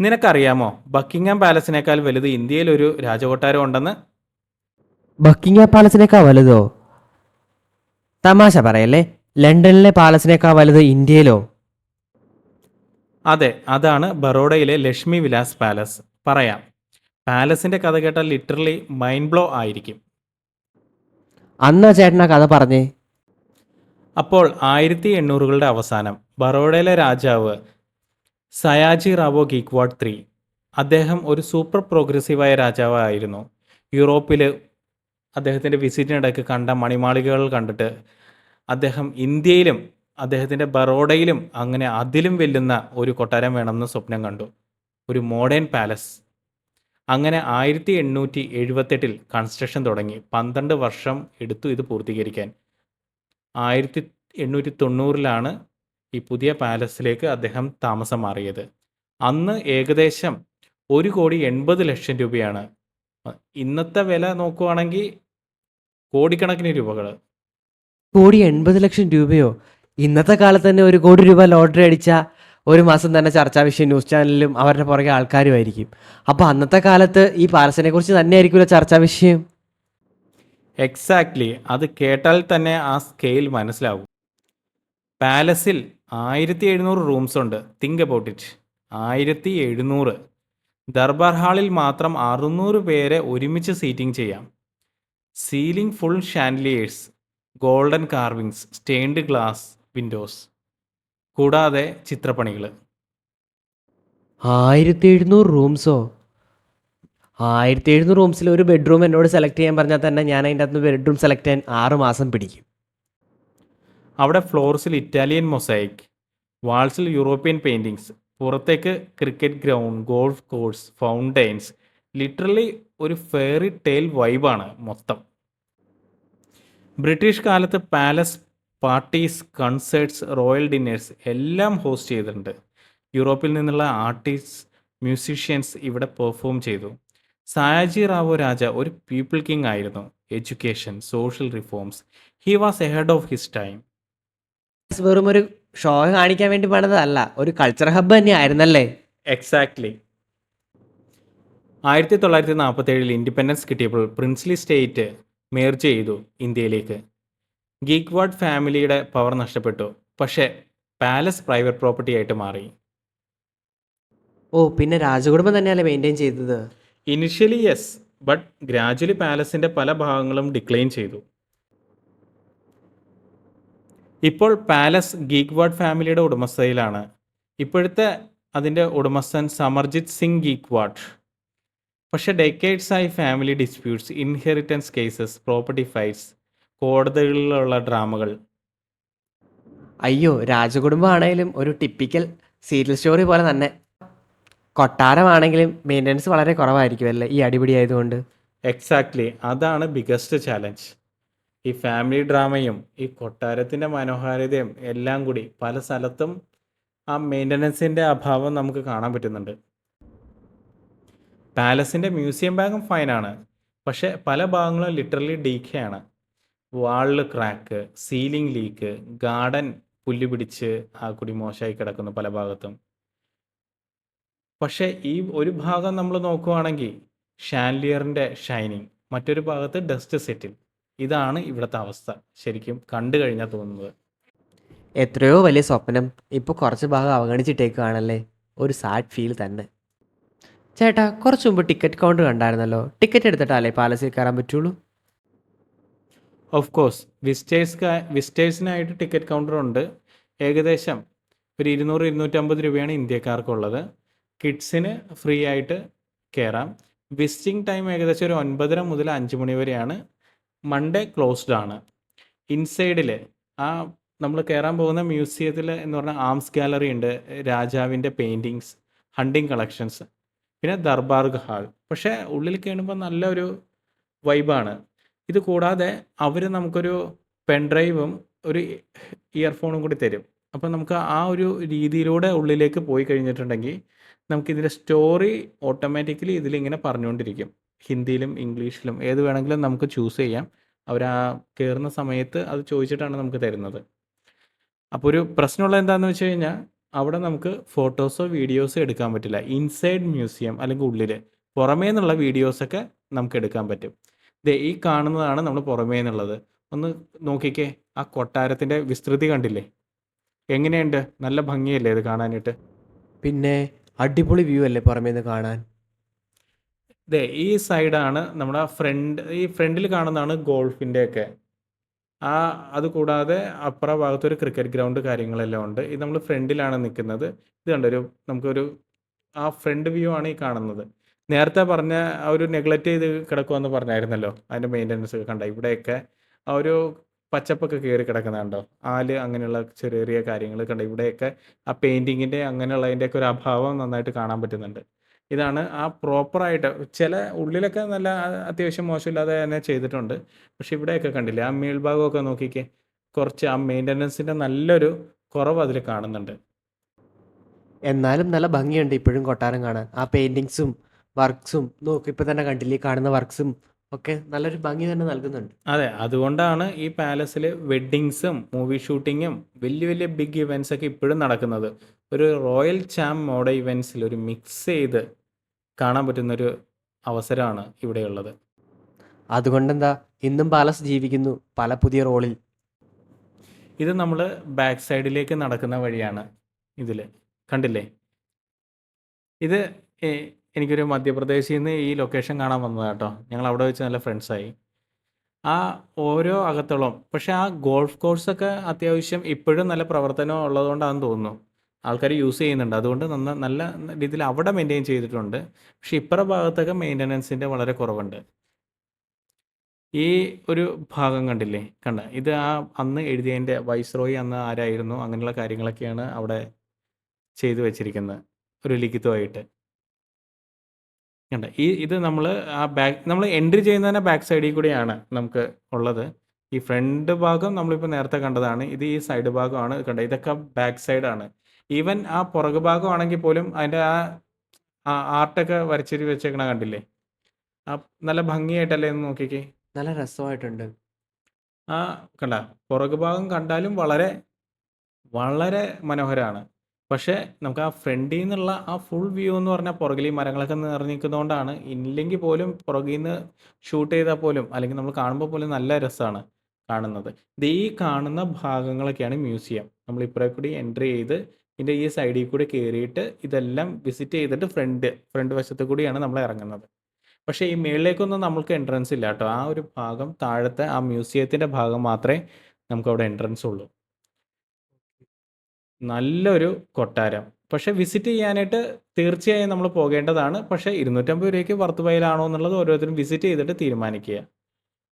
നിനക്കറിയാമോ ബക്കിംഗാം പാലസിനേക്കാൾ വലുത് ഇന്ത്യയിൽ ഒരു രാജകൊട്ടാരം ഉണ്ടെന്ന്? ബക്കിംഗാം പാലസിനേക്കാൾ വലുതോ? തമാശ പറയല്ലേ? ലണ്ടനിലെ പാലസിനേക്കാൾ വലുത് ഇന്ത്യയിലോ? അതെ അതാണ് ബറോഡയിലെ ലക്ഷ്മി വിലാസ് പാലസ്. പറയാം പാലസിന്റെ കഥ കേട്ടാൽ ലിറ്ററലി മൈൻഡ് ബ്ലോ ആയിരിക്കും. അന്നാ ചേട്ടനാ കഥ പറഞ്ഞേ? അപ്പോൾ ആയിരത്തി എണ്ണൂറുകളുടെ അവസാനം ബറോഡയിലെ രാജാവ് സയാജി റാവോ ഗീക്വാഡ് ത്രീ. അദ്ദേഹം ഒരു സൂപ്പർ പ്രോഗ്രസീവായ രാജാവായിരുന്നു. യൂറോപ്പിൽ അദ്ദേഹത്തിന്റെ വിസിറ്റിനിടയ്ക്ക് കണ്ട മണിമാളികകൾ കണ്ടിട്ട് അദ്ദേഹം ഇന്ത്യയിലും അദ്ദേഹത്തിന്റെ ബറോഡയിലും അങ്ങനെ അതിലും വെല്ലുന്ന ഒരു കൊട്ടാരം വേണമെന്ന് സ്വപ്നം കണ്ടു. ഒരു മോഡേൺ പാലസ്. അങ്ങനെ ആയിരത്തി എണ്ണൂറ്റി എഴുപത്തെട്ടിൽ കൺസ്ട്രക്ഷൻ തുടങ്ങി. പന്ത്രണ്ട് വർഷം എടുത്തു ഇത് പൂർത്തീകരിക്കാൻ. ആയിരത്തി എണ്ണൂറ്റി തൊണ്ണൂറിലാണ് ഈ പുതിയ പാലസിലേക്ക് അദ്ദേഹം താമസം മാറിയത്. അന്ന് ഏകദേശം ഒരു കോടി എൺപത് ലക്ഷം രൂപയാണ്. ഇന്നത്തെ വില നോക്കുവാണെങ്കിൽ കോടിക്കണക്കിന് രൂപകൾ. കോടി എൺപത് ലക്ഷം രൂപയോ? ഇന്നത്തെ കാലത്ത് തന്നെ ഒരു കോടി രൂപ ലോട്ടറി അടിച്ച ഒരു മാസം തന്നെ ചർച്ചാ വിഷയം ന്യൂസ് ചാനലിലും അവരുടെ പുറകെ ആൾക്കാരുമായിരിക്കും അപ്പോൾ അന്നത്തെ കാലത്ത് ഈ പാലസിനെ കുറിച്ച് തന്നെയായിരിക്കുമല്ലോ ചർച്ചാ വിഷയം? എക്സാക്ട്ലി അത് കേട്ടാൽ തന്നെ ആ സ്കെയിൽ മനസ്സിലാവും. പാലസിൽ ആയിരത്തി എഴുന്നൂറ് റൂംസ് ഉണ്ട്. തിങ്ക് അബൌട്ട് ഇറ്റ് ആയിരത്തി എഴുന്നൂറ് ദർബാർ ഹാളിൽ മാത്രം അറുന്നൂറ് പേരെ ഒരുമിച്ച് സീറ്റിംഗ് ചെയ്യാം. Ceiling full chandeliers golden carvings stained glass windows കൂടാതെ ചിത്രപ്പണികൾ ആയിരത്തി എഴുന്നൂറ് റൂംസോ ആയിരത്തി എഴുന്നൂറ് റൂംസിൽ ഒരു ബെഡ്റൂം എന്നോട് സെലക്ട് ചെയ്യാൻ പറഞ്ഞാൽ തന്നെ ഞാൻ അതിന്റെ അകത്ത് ബെഡ്റൂം സെലക്ട് ചെയ്യാൻ ആറ് മാസം പിടിക്കും. അവിടെ ഫ്ലോർസിൽ ഇറ്റാലിയൻ മൊസൈക്ക് വാൾസിൽ യൂറോപ്യൻ പെയിന്റിങ്സ് പുറത്തേക്ക് cricket ground golf course fountains literally ഒരു ഫെയറി ടെയിൽ വൈബാണ് മൊത്തം. ബ്രിട്ടീഷ് കാലത്ത് palace parties concerts royal dinners എല്ലാം ഹോസ്റ്റ് ചെയ്തിട്ടുണ്ട്. യൂറോപ്പിൽ നിന്നുള്ള ആർട്ടിസ്റ്റ് മ്യൂസീഷ്യൻസ് ഇവിടെ പെർഫോം ചെയ്തു. സായാജി റാവോ രാജ ഒരു പീപ്പിൾ കിങ് ആയിരുന്നു. Education social reforms he was ahead of his time. വെറും ഒരു ഷോ കാണിക്കാൻ വേണ്ടി പണിതല്ല ഒരു കൾച്ചർ ഹബ്ബ് തന്നെ ആയിരുന്നല്ലേ എക്സാക്ട്ലി ആയിരത്തി തൊള്ളായിരത്തി നാൽപ്പത്തി ഏഴിൽ ഇൻഡിപെൻഡൻസ് കിട്ടിയപ്പോൾ പ്രിൻസ്ലി സ്റ്റേറ്റ് മേർജ് ചെയ്തു ഇന്ത്യയിലേക്ക്. ഗീക്വാഡ് ഫാമിലിയുടെ പവർ നഷ്ടപ്പെട്ടു പക്ഷേ പാലസ് പ്രൈവറ്റ് പ്രോപ്പർട്ടി ആയിട്ട് മാറി. ഓ പിന്നെ രാജകുടുംബം തന്നെയല്ലേ മെയിന്റെയിൻ ചെയ്തത്? ഇനിഷ്യലി യെസ് ബട്ട് ഗ്രാജുവലി പാലസിന്റെ പല ഭാഗങ്ങളും ഡിക്ലൈൻ ചെയ്തു. ഇപ്പോൾ പാലസ് ഗീക്വാഡ് ഫാമിലിയുടെ ഉടമസ്ഥയിലാണ് ഇപ്പോഴത്തെ അതിന്റെ ഉടമസ്ഥൻ സമർജിത് സിംഗ് ഗീക്വാഡ്. പക്ഷേ ഡെക്കേഡ്സ് ആയി family disputes inheritance cases property fights കോടതികളിലുള്ള ഡ്രാമകൾ. അയ്യോ രാജകുടുംബമാണെങ്കിലും ഒരു ടിപ്പിക്കൽ സീരിയൽ സ്റ്റോറി പോലെ തന്നെ. കൊട്ടാരമാണെങ്കിലും മെയിന്റനൻസ് വളരെ കുറവായിരിക്കും അല്ലേ ഈ അടിപിടി ആയതുകൊണ്ട്? എക്സാക്ട്ലി അതാണ് ബിഗസ്റ്റ് ചാലഞ്ച് ഈ ഫാമിലി ഡ്രാമയും ഈ കൊട്ടാരത്തിന്റെ മനോഹാരിതയും എല്ലാം കൂടി പല സ്ഥലത്തും ആ മെയിന്റനൻസിന്റെ അഭാവം നമുക്ക് കാണാൻ പറ്റുന്നുണ്ട്. പാലസിന്റെ മ്യൂസിയം ഭാഗം ഫൈനാണ് പക്ഷേ പല ഭാഗങ്ങളും ലിറ്ററലി ഡീക്കയാണ് വാളിൽ ക്രാക്ക് സീലിംഗ് ലീക്ക് ഗാർഡൻ പുല്ല് പിടിച്ച് ആ കുടി മോശമായി കിടക്കുന്നു പല ഭാഗത്തും. പക്ഷേ ഈ ഒരു ഭാഗം നമ്മൾ നോക്കുവാണെങ്കിൽ ഷാൻലിയറിന്റെ ഷൈനിങ് മറ്റൊരു ഭാഗത്ത് ഡസ്റ്റ് സെറ്റിൽ ഇതാണ് ഇവിടുത്തെ അവസ്ഥ. ശരിക്കും കണ്ടു കഴിഞ്ഞാൽ തോന്നുന്നത്. എത്രയോ വലിയ സ്വപ്നം ഇപ്പോൾ കുറച്ച് ഭാഗം അവഗണിച്ചിട്ടേക്കുകയാണല്ലേ ഒരു സാഡ് ഫീൽ തന്നെ. ചേട്ടാ കുറച്ച് മുമ്പ് ടിക്കറ്റ് കൗണ്ടർ കണ്ടായിരുന്നല്ലോ. ടിക്കറ്റ് എടുത്തിട്ടല്ലേ പാലസിൽ കയറാൻ പറ്റുള്ളൂ? ഓഫ് കോഴ്സ് വിസ്റ്റേഴ്സ് വിസ്റ്റേഴ്സിനായിട്ട് ടിക്കറ്റ് കൗണ്ടർ ഉണ്ട്. ഏകദേശം ഒരു ഇരുന്നൂറ് ഇരുന്നൂറ്റമ്പത് രൂപയാണ് ഇന്ത്യക്കാർക്കുള്ളത്. കിഡ്സിന് ഫ്രീ ആയിട്ട് കയറാം വിസിറ്റിംഗ് ടൈം ഏകദേശം ഒരു ഒൻപതര മുതൽ അഞ്ച് മണി വരെയാണ്. മൺഡേ ക്ലോസ്ഡ് ആണ്. ഇൻസൈഡിൽ ആ നമ്മൾ കയറാൻ പോകുന്ന മ്യൂസിയത്തിൽ എന്ന് പറഞ്ഞാൽ ആംസ് ഗാലറി ഉണ്ട് രാജാവിന്റെ പെയിന്റിങ്സ് ഹണ്ടിങ് കളക്ഷൻസ് പിന്നെ ദർബാർഗ് ഹാൾ പക്ഷേ ഉള്ളിൽ കയറുമ്പോൾ നല്ലൊരു വൈബാണ് ഇത് കൂടാതെ അവർ നമുക്കൊരു പെൺഡ്രൈവും ഒരു ഇയർഫോണും കൂടി തരും. അപ്പോൾ നമുക്ക് ആ ഒരു രീതിയിലൂടെ ഉള്ളിലേക്ക് പോയി കഴിഞ്ഞിട്ടുണ്ടെങ്കിൽ നമുക്കിതിന്റെ സ്റ്റോറി ഓട്ടോമാറ്റിക്കലി ഇതിലിങ്ങനെ പറഞ്ഞുകൊണ്ടിരിക്കും. ഹിന്ദിയിലും ഇംഗ്ലീഷിലും ഏത് വേണമെങ്കിലും നമുക്ക് ചൂസ് ചെയ്യാം. അവർ ആ കയറുന്ന സമയത്ത് അത് ചോദിച്ചിട്ടാണ് നമുക്ക് തരുന്നത്. അപ്പോൾ ഒരു പ്രശ്നമുള്ളത് എന്താണെന്ന് വെച്ച് കഴിഞ്ഞാൽ അവിടെ നമുക്ക് ഫോട്ടോസോ വീഡിയോസോ എടുക്കാൻ പറ്റില്ല. ഇൻസൈഡ് മ്യൂസിയം അല്ലെങ്കിൽ ഉള്ളിൽ പുറമേ നിന്നുള്ള വീഡിയോസൊക്കെ നമുക്ക് എടുക്കാൻ പറ്റും. ദേ ഈ കാണുന്നതാണ് നമ്മൾ പുറമേ നിന്നുള്ളത് ഒന്ന് നോക്കിക്കേ ആ കൊട്ടാരത്തിന്റെ വിസ്തൃതി കണ്ടില്ലേ? എങ്ങനെയുണ്ട്? നല്ല ഭംഗിയല്ലേ ഇത് കാണാനായിട്ട്? പിന്നെ അടിപൊളി വ്യൂ അല്ലേ പുറമേ നിന്ന് കാണാൻ? ദേ ഈ സൈഡാണ് നമ്മുടെ ഫ്രണ്ട് ഈ ഫ്രണ്ടിൽ കാണുന്നതാണ് ഗോൾഫിന്റെ ഒക്കെ ആ അത് കൂടാതെ അപ്പുറ ഭാഗത്ത് ഒരു ക്രിക്കറ്റ് ഗ്രൗണ്ട് കാര്യങ്ങളെല്ലാം ഉണ്ട്. ഇത് നമ്മൾ ഫ്രണ്ടിലാണ് നിൽക്കുന്നത്. ഇത് കണ്ടൊരു നമുക്കൊരു ആ ഫ്രണ്ട് വ്യൂ ആണ് ഈ കാണുന്നത്. നേരത്തെ പറഞ്ഞ ആ ഒരു നെഗ്ലക്റ്റ് ചെയ്ത് കിടക്കുമെന്ന് പറഞ്ഞായിരുന്നല്ലോ അതിന്റെ മെയിന്റനൻസ് ഒക്കെ കണ്ട? ഇവിടെയൊക്കെ ആ ഒരു പച്ചപ്പൊക്കെ കയറി കിടക്കുന്നുണ്ടോ ആൽ അങ്ങനെയുള്ള ചെറിയ ചെറിയ കാര്യങ്ങൾ കണ്ട? ഇവിടെയൊക്കെ ആ പെയിന്റിങ്ങിന്റെ അങ്ങനെയുള്ളതിന്റെയൊക്കെ ഒരു അഭാവം നന്നായിട്ട് കാണാൻ പറ്റുന്നുണ്ട്. ഇതാണ് ആ പ്രോപ്പറായിട്ട് ചില ഉള്ളിലൊക്കെ നല്ല അത്യാവശ്യം മോശമില്ലാതെ തന്നെ ചെയ്തിട്ടുണ്ട്. പക്ഷെ ഇവിടെയൊക്കെ കണ്ടില്ലേ ആ മേൽഭാഗമൊക്കെ നോക്കിക്കേ കുറച്ച് ആ മെയിന്റനൻസിന്റെ നല്ലൊരു കുറവ് അതിൽ കാണുന്നുണ്ട്. എന്നാലും നല്ല ഭംഗിയുണ്ട് ഇപ്പോഴും കൊട്ടാരം കാണാൻ. ആ പെയിന്റിങ്സും വർക്ക്സും നോക്ക് ഇപ്പം തന്നെ കണ്ടില്ലേ കാണുന്ന വർക്ക്സും ഒക്കെ നല്ലൊരു ഭംഗി തന്നെ നൽകുന്നുണ്ട്. അതെ അതുകൊണ്ടാണ് ഈ പാലസിൽ വെഡ്ഡിങ്സും മൂവി ഷൂട്ടിങ്ങും വലിയ വലിയ ബിഗ് ഇവന്റ്സ് ഒക്കെ ഇപ്പോഴും നടക്കുന്നത്. ഒരു റോയൽ ചാം മോഡ ഇവന്റ്സിൽ ഒരു മിക്സ് ചെയ്ത് കാണാൻ പറ്റുന്നൊരു അവസരമാണ് ഇവിടെയുള്ളത്. അതുകൊണ്ടെന്താ ഇന്നും പാലസ് ജീവിക്കുന്നു പല പുതിയ റോളിൽ. ഇത് നമ്മൾ ബാക്ക് സൈഡിലേക്ക് നടക്കുന്ന വഴിയാണ് ഇതിൽ കണ്ടില്ലേ? ഇത് എനിക്കൊരു മധ്യപ്രദേശിൽ നിന്ന് ഈ ലൊക്കേഷൻ കാണാൻ വന്നതാണ് കേട്ടോ. ഞങ്ങൾ അവിടെ വെച്ച് നല്ല ഫ്രണ്ട്സായി. ആ ഓരോ അകത്തോളം പക്ഷെ ആ ഗോൾഫ് കോഴ്സൊക്കെ അത്യാവശ്യം ഇപ്പോഴും നല്ല പ്രവർത്തനം ഉള്ളതുകൊണ്ടാണെന്ന് തോന്നുന്നു. ആൾക്കാർ യൂസ് ചെയ്യുന്നുണ്ട്. അതുകൊണ്ട് നന്ന നല്ല രീതിയിൽ അവിടെ മെയിന്റെയിൻ ചെയ്തിട്ടുണ്ട്. പക്ഷെ ഇപ്പുറ ഭാഗത്തൊക്കെ മെയിന്റനൻസിന്റെ വളരെ കുറവുണ്ട്. ഈ ഒരു ഭാഗം കണ്ടില്ലേ? കണ്ട? ഇത് ആ അന്ന് എഴുതിയതിന്റെ വൈസ്രോയി അന്ന് ആരായിരുന്നു? അങ്ങനെയുള്ള കാര്യങ്ങളൊക്കെയാണ് അവിടെ ചെയ്തു വെച്ചിരിക്കുന്നത്. ഒരു ലിഖിതമായിട്ട്. കണ്ട? ഈ ഇത് നമ്മൾ ആ ബാക്ക് നമ്മൾ എൻട്രി ചെയ്യുന്നതിന്റെ ബാക്ക് സൈഡിൽ കൂടിയാണ് നമുക്ക് ഉള്ളത്. ഈ ഫ്രണ്ട് ഭാഗം നമ്മളിപ്പോൾ നേരത്തെ കണ്ടതാണ്. ഇത് ഈ സൈഡ് ഭാഗമാണ്. കണ്ട? ഇതൊക്കെ ബാക്ക് സൈഡാണ് ഈവൻ ആ പുറകു ഭാഗമാണെങ്കിൽ പോലും അതിന്റെ ആ ആർട്ടൊക്കെ വരച്ചിരി വെച്ചേക്കണ കണ്ടില്ലേ? ആ നല്ല ഭംഗിയായിട്ടല്ലേ എന്ന് നോക്കിക്കേ. നല്ല രസമായിട്ടുണ്ട്. ആ കണ്ട പുറകു ഭാഗം കണ്ടാലും വളരെ വളരെ മനോഹരമാണ് പക്ഷേ നമുക്ക് ആ ഫ്രണ്ടിൽ നിന്നുള്ള ആ ഫുൾ വ്യൂ എന്ന് പറഞ്ഞാൽ പുറകിൽ ഈ മരങ്ങളൊക്കെ നിറഞ്ഞിരിക്കുന്നതുകൊണ്ടാണ്. ഇല്ലെങ്കിൽ പോലും പുറകിൽ നിന്ന് ഷൂട്ട് ചെയ്താൽ പോലും അല്ലെങ്കിൽ നമ്മൾ കാണുമ്പോൾ പോലും നല്ല രസമാണ് കാണുന്നത്. ഇത് ഈ കാണുന്ന ഭാഗങ്ങളൊക്കെയാണ് മ്യൂസിയം. നമ്മൾ ഇപ്പുറേ കൂടി എൻട്രി ചെയ്ത് ഇതിന്റെ ഈ സൈഡിൽ കൂടി കയറിയിട്ട് ഇതെല്ലാം വിസിറ്റ് ചെയ്തിട്ട് ഫ്രണ്ട് ഫ്രണ്ട് വശത്ത് കൂടിയാണ് നമ്മൾ ഇറങ്ങുന്നത്. പക്ഷേ ഈ മേളിലേക്കൊന്നും നമുക്ക് എൻട്രൻസ് ഇല്ല കേട്ടോ. ആ ഒരു ഭാഗം താഴത്തെ ആ മ്യൂസിയത്തിന്റെ ഭാഗം മാത്രമേ നമുക്ക് അവിടെ എൻട്രൻസ് ഉള്ളൂ. നല്ലൊരു കൊട്ടാരം. പക്ഷേ വിസിറ്റ് ചെയ്യാനായിട്ട് തീർച്ചയായും നമ്മൾ പോകേണ്ടതാണ്. പക്ഷേ ഇരുന്നൂറ്റമ്പത് രൂപയ്ക്ക് വർത്ത് വയലാണോ എന്നുള്ളത് ഓരോരുത്തരും വിസിറ്റ് ചെയ്തിട്ട് തീരുമാനിക്കുക.